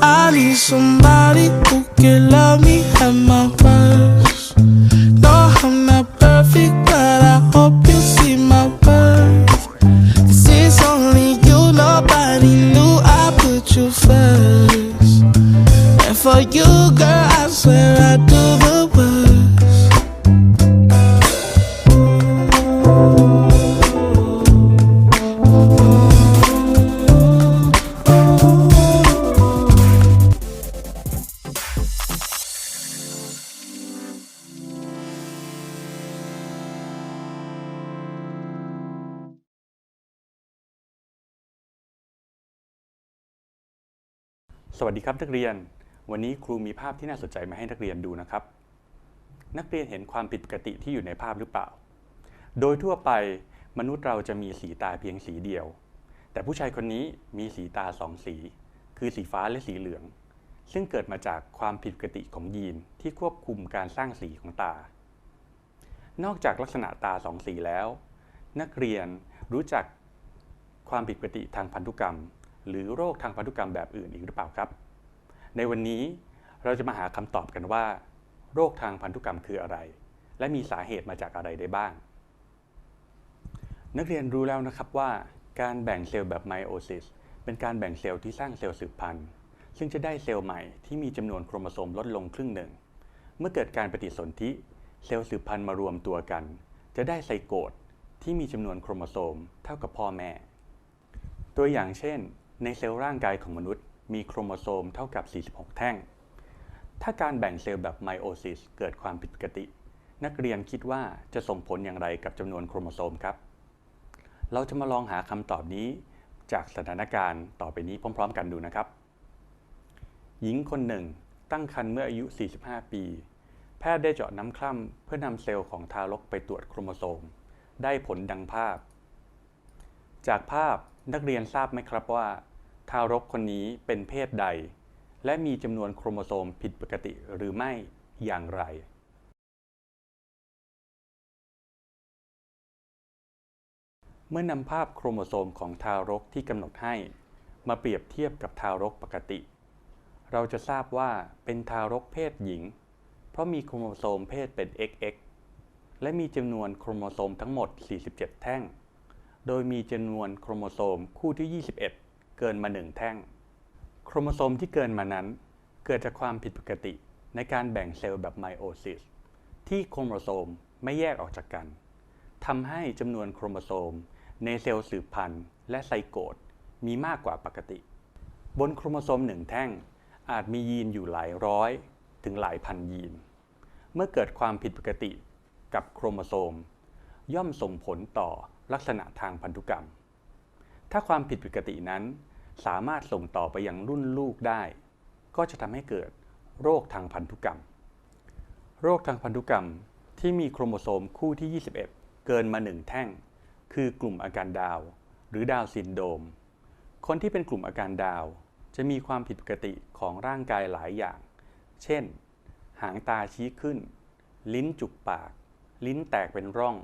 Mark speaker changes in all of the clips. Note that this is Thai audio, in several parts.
Speaker 1: I need somebody who can love me at my
Speaker 2: สวัสดีครับนักเรียน วันนี้ครูมีภาพที่น่าสนใจมาให้นักเรียนดูนะครับ นักเรียนเห็นความผิดปกติที่อยู่ในภาพหรือเปล่า โดยทั่วไปมนุษย์เราจะมีสีตาเพียงสีเดียว แต่ผู้ชายคนนี้มีสีตาสองสี คือสีฟ้าและสีเหลือง ซึ่งเกิดมาจากความผิดปกติของยีนที่ควบคุมการสร้างสีของตา นอกจากลักษณะตาสองสีแล้ว นักเรียนรู้จักความผิดปกติทางพันธุกรรม หรือโรคทางพันธุกรรมแบบอื่นอีกหรือเปล่าครับ ในวันนี้เราจะมาหาคำตอบกันว่า โรคทางพันธุกรรมคืออะไร และมีสาเหตุมาจากอะไรได้บ้าง นักเรียนรู้แล้วนะครับว่า การแบ่งเซลล์แบบไมโอซิสเป็นการแบ่งเซลล์ที่สร้างเซลล์สืบพันธุ์ ซึ่งจะได้เซลล์ใหม่ที่มีจำนวนโครโมโซมลดลงครึ่งหนึ่ง เมื่อเกิดการปฏิสนธิเซลล์สืบพันธุ์มารวมตัวกัน จะได้ไซโกตที่มีจำนวนโครโมโซมเท่ากับพ่อแม่ ตัวอย่างเช่น ในเซลล์ร่างกายของมนุษย์มีโครโมโซมเท่ากับ 46 แท่ง ถ้าการแบ่งเซลล์แบบไมโอซิสเกิดความผิดปกติ นักเรียนคิดว่าจะส่งผลอย่างไรกับจำนวนโครโมโซมครับ เราจะมาลองหาคำตอบนี้ จากสถานการณ์ต่อไปนี้พร้อม ๆ กันดูนะครับ หญิงคนหนึ่ง ตั้งครรภ์เมื่ออายุ 45 ปี แพทย์ได้เจาะน้ำคร่ำเพื่อนำเซลล์ของทารกไปตรวจโครโมโซม ได้ผลดังภาพ จากภาพนักเรียนทราบไหมครับว่า ทารกคนนี้เป็นเพศใด และมีจำนวนโครโมโซมผิดปกติหรือไม่อย่างไร เมื่อนำภาพโครโมโซมของทารกที่กำหนดให้ มาเปรียบเทียบกับทารกปกติ เราจะทราบว่าเป็นทารกเพศหญิง เพราะมีโครโมโซมเพศเป็น XX และมีจำนวนโครโมโซมทั้งหมด 47 แท่ง โดยมีจำนวนโครโมโซมคู่ที่ 21 เกินมา1แท่ง โครโมโซมที่เกินมานั้น เกิดจากความผิดปกติในการแบ่งเซลล์แบบไมโอซิสที่โครโมโซมไม่แยกออกจากกันทำให้จำนวนโครโมโซมในเซลล์สืบพันธุ์และไซโกตมีมากกว่าปกติ บนโครโมโซมหนึ่งแท่งอาจมียีนอยู่หลายร้อย ถึงหลายพันยีน เมื่อเกิดความผิดปกติกับโครโมโซม ย่อมส่งผลต่อลักษณะทางพันธุกรรม ถ้าความผิดปกตินั้น สามารถส่งต่อไปยังรุ่นลูกได้ ก็จะทำให้เกิดโรคทางพันธุกรรม โรคทางพันธุกรรมที่มีโครโมโซมคู่ที่ 21 เกินมา 1 แท่ง คือกลุ่มอาการดาว หรือดาวซินโดม คนที่เป็นกลุ่มอาการดาว จะมีความผิดปกติของร่างกายหลายอย่าง เช่น หางตาชี้ขึ้น ลิ้นจุกปาก ลิ้นแตกเป็นร่อง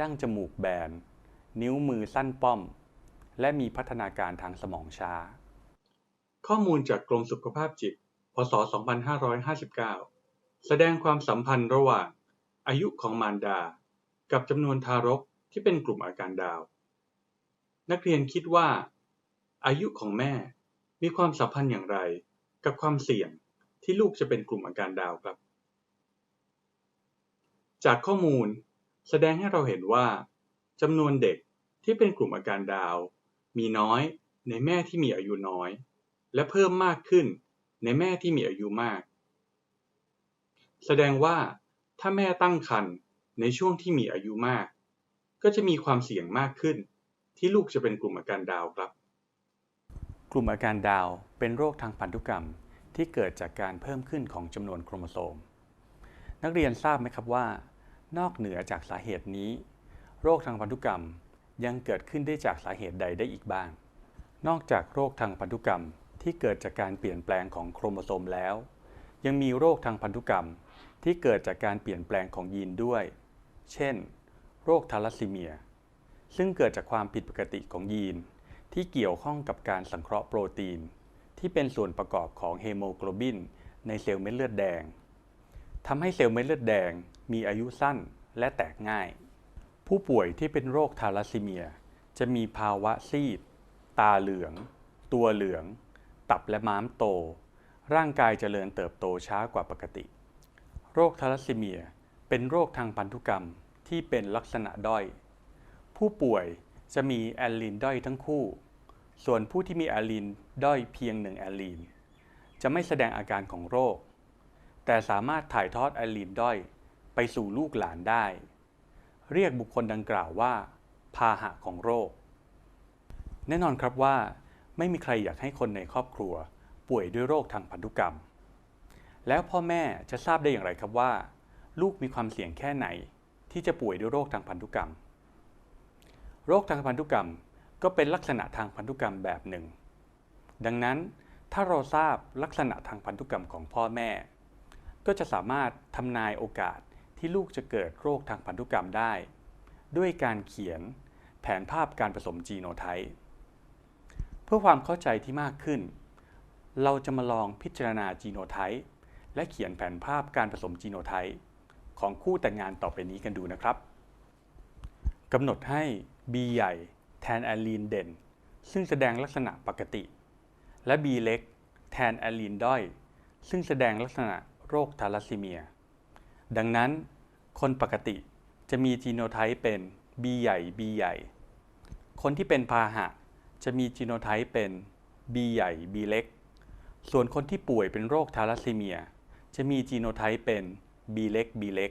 Speaker 2: ดั้งจมูกแบน นิ้วมือสั้นป้อม และมีพัฒนาการทางสมองช้า ข้อมูลจากกรมสุขภาพจิต พศ 2559 แสดงความสัมพันธ์ระหว่าง อายุของมารดา กับจำนวนทารกที่เป็นกลุ่มอาการดาว นักเรียนคิดว่า อายุของแม่มีความสัมพันธ์อย่างไร กับความเสี่ยงที่ลูกจะเป็นกลุ่มอาการดาวครับ จากข้อมูลแสดงให้เราเห็นว่าจำนวนเด็กที่เป็นกลุ่มอาการดาว มีน้อยในแม่ที่มีอายุน้อย และเพิ่มมากขึ้นในแม่ที่มีอายุมาก แสดงว่าถ้าแม่ตั้งครรภ์ในช่วงที่มีอายุมาก ก็จะมีความเสี่ยงมากขึ้น ที่ลูกจะเป็นกลุ่มอาการดาวครับ กลุ่มอาการดาวเป็นโรคทางพันธุกรรมที่เกิดจากการเพิ่มขึ้นของจำนวนโครโมโซม นักเรียนทราบไหมครับว่า นอกเหนือจากสาเหตุนี้ โรคทางพันธุกรรม ยังเกิดขึ้นได้จากสาเหตุใดได้อีกบ้าง นอกจากโรคทางพันธุกรรมที่เกิดจากการเปลี่ยนแปลงของโครโมโซมแล้ว ยังมีโรคทางพันธุกรรมที่เกิดจากการเปลี่ยนแปลงของยีนด้วย เช่น โรคทาลัสซีเมีย ซึ่งเกิดจากความผิดปกติของยีน ที่เกี่ยวข้องกับการสังเคราะห์โปรตีน ที่เป็นส่วนประกอบของเฮโมโกลบินในเซลล์เม็ดเลือดแดงทำให้เซลล์เม็ดเลือดแดงมีอายุสั้นและแตกง่าย ผู้ป่วยที่เป็นโรคทาลัสซีเมีย จะมีภาวะซีด ตาเหลือง ตัวเหลือง ตับและม้ามโต ร่างกายเจริญเติบโตช้ากว่าปกติ โรคทาลัสซีเมียเป็นโรคทางพันธุกรรมที่เป็นลักษณะด้อย ผู้ป่วยจะมีแอลลีนด้อยทั้งคู่ ส่วนผู้ที่มีแอลลีนด้อยเพียงหนึ่งแอลลีน จะไม่แสดงอาการของโรค แต่สามารถถ่ายทอดแอลลีนด้อยไปสู่ลูกหลานได้ เรียกบุคคลดังกล่าวว่า พาหะของโรค แน่นอนครับว่า ไม่มีใครอยากให้คนในครอบครัว ป่วยด้วยโรคทางพันธุกรรม แล้วพ่อแม่จะทราบได้อย่างไรครับว่า ลูกมีความเสี่ยงแค่ไหน ที่จะป่วยด้วยโรคทางพันธุกรรม โรคทางพันธุกรรมก็เป็นลักษณะทางพันธุกรรมแบบหนึ่ง ดังนั้นถ้าเราทราบลักษณะทางพันธุกรรมของพ่อแม่ ก็จะสามารถทำนายโอกาส ที่ลูกจะเกิดโรคทางพันธุกรรมได้ ด้วยการเขียนแผนภาพการผสมจีโนไทป์เพื่อความเข้าใจที่มากขึ้น เราจะมาลองพิจารณาจีโนไทป์และเขียนแผนภาพการผสมจีโนไทป์ของคู่แต่งงานต่อไปนี้กันดูนะครับกำหนดให้ B ใหญ่แทนแอลลีนเด่น ซึ่งแสดงลักษณะปกติ และ B เล็ก แทนแอลีนด้อย ซึ่งแสดงลักษณะโรคทาลัสซีเมีย ดังนั้นคนปกติจะมีจีโนไทป์เป็น B ใหญ่ B ใหญ่ คนที่เป็นพาหะ จะมีจีโนไทป์เป็น B ใหญ่ B เล็ก ส่วนคนที่ป่วยเป็นโรคทาลัสซีเมีย จะมีจีโนไทป์เป็น B เล็ก B เล็ก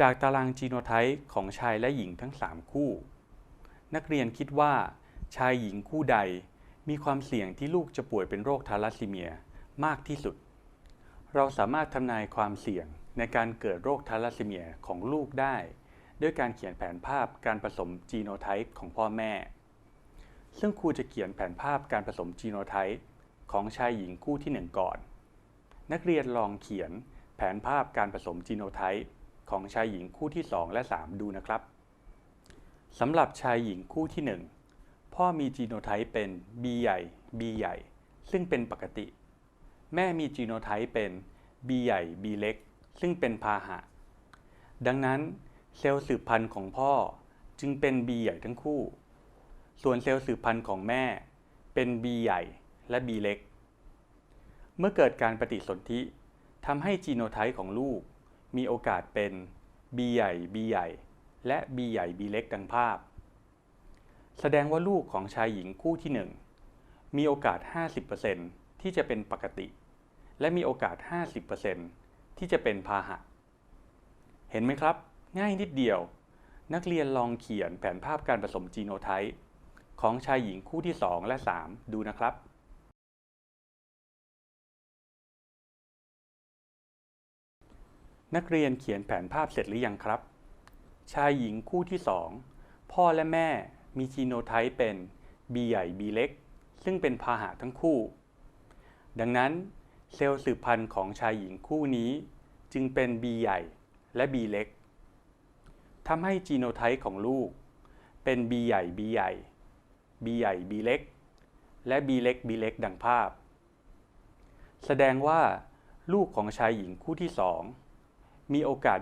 Speaker 2: จากตารางจีโนไทป์ของชายและหญิงทั้ง 3 คู่ นักเรียนคิดว่า ชายหญิงคู่ใดมีความเสี่ยงที่ลูกจะป่วยเป็นโรคทาลัสซีเมียมากที่สุด เราสามารถทำนายความเสี่ยงในการเกิดโรคทาลัสซีเมียของลูกได้ ด้วยการเขียนแผนภาพการผสมจีโนไทป์ของพ่อแม่ ซึ่งครูจะเขียนแผนภาพการผสมจีโนไทป์ของชายหญิงคู่ที่ 1 ก่อน นักเรียนลองเขียนแผนภาพการผสมจีโนไทป์ของชายหญิงคู่ที่ 2 และ 3 ดูนะครับสำหรับชายหญิงคู่ที่ 1 พ่อมีจีโนไทป์เป็น B ใหญ่ B ใหญ่ ซึ่งเป็นปกติ แม่มีจีโนไทป์เป็น B ใหญ่ B เล็ก ซึ่งเป็นพาหะ ดังนั้นเซลล์สืบพันธุ์ของพ่อจึงเป็น B ใหญ่ทั้งคู่ ส่วนเซลล์สืบพันธุ์ของแม่เป็น B ใหญ่และ B เล็ก เมื่อเกิดการปฏิสนธิทำให้จีโนไทป์ของลูก มีโอกาสเป็น B ใหญ่ B ใหญ่ และ B ใหญ่ B เล็กดังภาพ แสดงว่าลูกของชายหญิงคู่ที่ 1 มีโอกาส 50% ที่จะเป็นปกติ และมีโอกาส 50%ที่จะเป็นพาหะ เห็นไหมครับ ง่ายนิดเดียว นักเรียนลองเขียนแผนภาพการผสมจีโนไทป์ของชายหญิงคู่ที่ 2 และ 3 ดูนะครับนักเรียนเขียนแผนภาพเสร็จหรือยังครับ ชายหญิงคู่ที่ 2 พ่อและแม่มีจีโนไทป์เป็น B ใหญ่ B เล็ก ซึ่งเป็นพาหะทั้งคู่ ดังนั้นเซลล์สืบพันธุ์ของชายหญิงคู่นี้จึงเป็น B ใหญ่และ B เล็กทำให้จีโนไทป์ของลูก เป็น B ใหญ่ B ใหญ่ B ใหญ่ B เล็ก และ B เล็ก B เล็กดังภาพ แสดงว่าลูกของชายหญิงคู่ที่ 2 มีโอกาส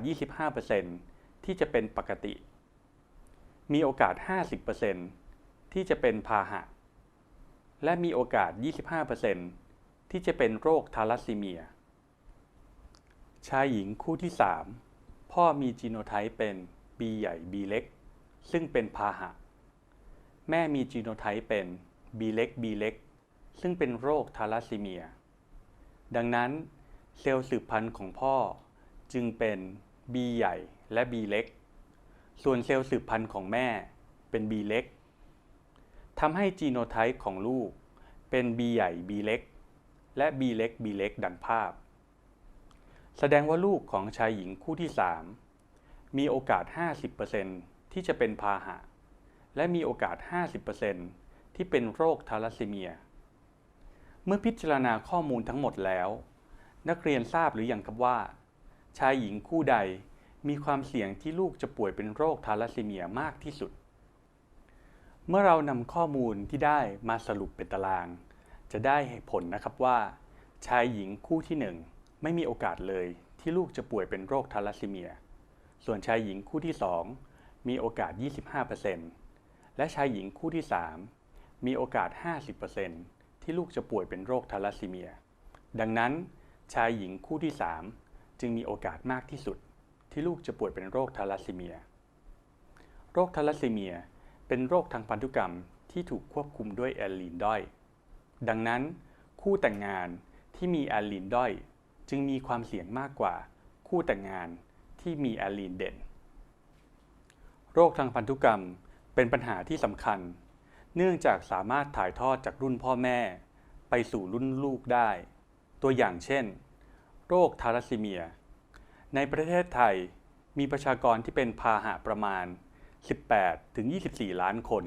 Speaker 2: 25%ที่จะเป็นปกติ มีโอกาส 50%ที่จะเป็นพาหะ และมีโอกาส 25% ที่จะเป็นโรคทาลัสซีเมีย ชายหญิงคู่ที่ 3 พ่อมีจีโนไทป์เป็น B ใหญ่ B เล็ก ซึ่งเป็นพาหะ แม่มีจีโนไทป์เป็น B เล็ก B เล็ก ซึ่งเป็นโรคทาลัสซีเมีย ดังนั้น เซลล์สืบพันธุ์ของพ่อจึงเป็น B ใหญ่และ B เล็ก ส่วนเซลล์สืบพันธุ์ของแม่เป็น B เล็กทำให้จีโนไทป์ของลูกเป็น B ใหญ่ B เล็ก และ B เล็ก B เล็กดังภาพ แสดงว่าลูกของชายหญิงคู่ที่ 3 มีโอกาส 50%ที่จะเป็นพาหะ และมีโอกาส 50%ที่เป็นโรคทาลัสซีเมีย เมื่อพิจารณาข้อมูลทั้งหมดแล้ว นักเรียนทราบหรือยังครับว่า ชายหญิงคู่ใดมีความเสี่ยงที่ลูกจะป่วยเป็นโรคทาลัสซีเมียมากที่สุด เมื่อเรานำข้อมูลที่ได้มาสรุปเป็นตาราง จะได้ผลนะครับว่า ชายหญิงคู่ที่ 1 ไม่มีโอกาสเลยที่ลูกจะป่วยเป็นโรคทาลัสซีเมีย ส่วนชายหญิงคู่ที่ 2 มีโอกาส 25%และชายหญิงคู่ที่ 3 มีโอกาส 50%ที่ลูกจะป่วยเป็นโรคทาลัสซีเมีย ดังนั้น ชายหญิงคู่ที่ 3 จึงมีโอกาสมากที่สุด ที่ลูกจะป่วยเป็นโรคทาลัสซีเมีย โรคทาลัสซีเมียเป็นโรคทางพันธุกรรมที่ถูกควบคุมด้วยแอลลีนด้อย ดังนั้น คู่แต่งงานที่มีแอลลีนด้อย จึงมีความเสี่ยงมากกว่า คู่แต่งงานที่มีแอลลีนเด่น โรคทางพันธุกรรมเป็นปัญหาที่สำคัญ เนื่องจากสามารถถ่ายทอดจากรุ่นพ่อแม่ ไปสู่รุ่นลูกได้ ตัวอย่างเช่น โรคทาลัสซีเมีย ในประเทศไทยมีประชากรที่เป็นพาหะประมาณ 18-24 ล้านคน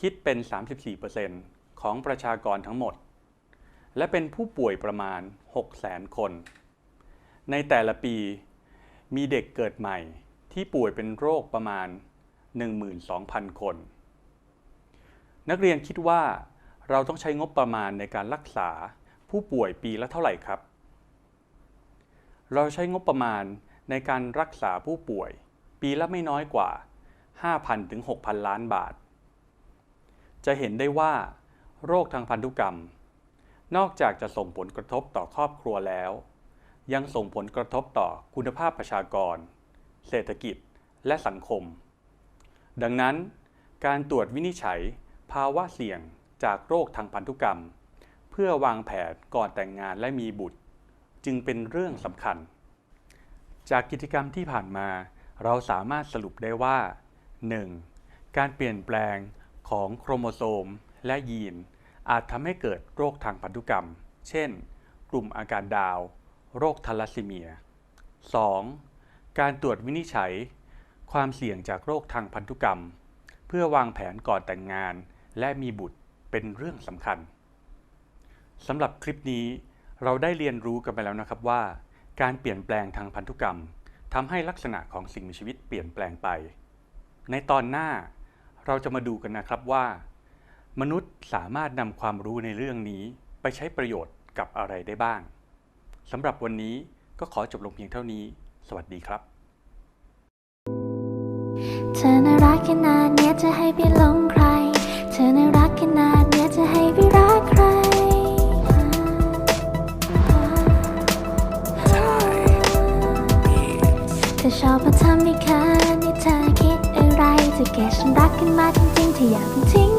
Speaker 2: คิดเป็น 34% ของประชากรทั้งหมด และเป็นผู้ป่วยประมาณ 600,000 คน ในแต่ละปี มีเด็กเกิดใหม่ที่ป่วยเป็นโรคประมาณ 12,000 คน นักเรียนคิดว่าเราต้องใช้งบประมาณในการรักษาผู้ป่วยปีละเท่าไหร่ครับ เราใช้งบประมาณในการรักษาผู้ป่วย ปีละไม่น้อยกว่า 5,000ถึง6,000 ล้านบาท จะเห็นได้ว่า โรคทางพันธุกรรม นอกจากจะส่งผลกระทบต่อครอบครัวแล้ว ยังส่งผลกระทบต่อคุณภาพประชากร เศรษฐกิจและสังคม ดังนั้น การตรวจวินิจฉัยภาวะเสี่ยงจากโรคทางพันธุกรรม เพื่อวางแผนก่อนแต่งงานและมีบุตร จึงเป็นเรื่องสำคัญ จากกิจกรรมที่ผ่านมา เราสามารถสรุปได้ว่า 1. การเปลี่ยนแปลงของโครโมโซม และยีน อาจทำให้เกิดโรคทางพันธุกรรม เช่น กลุ่มอาการดาว โรคทาลัสซีเมีย 2. การตรวจวินิจฉัย ความเสี่ยงจากโรคทางพันธุกรรม เพื่อวางแผนก่อนแต่งงาน และมีบุตรเป็นเรื่องสำคัญสำหรับคลิปนี้เราได้เรียนรู้กันไปแล้วนะครับว่า การเปลี่ยนแปลงทางพันธุกรรมทำให้ลักษณะของสิ่งมีชีวิตเปลี่ยนแปลงไป ในตอนหน้าเราจะมาดูกันนะครับว่า มนุษย์สามารถนำความรู้ในเรื่องนี้ไปใช้ประโยชน์กับอะไรได้บ้างสำหรับวันนี้ก็ขอจบลงเพียงเท่านี้ สวัสดีครับ
Speaker 3: เธอน่ารักขนาดเนี้ยจะให้พี่หลงใคร เธอน่ารักขนาดเนี้ยจะให้พี่รักใคร เธอชอบมาทำให้เคินนี่เธอคิดอะไรเธอแค่ฉันรักกันมาจริงๆเธออยากทิ้ง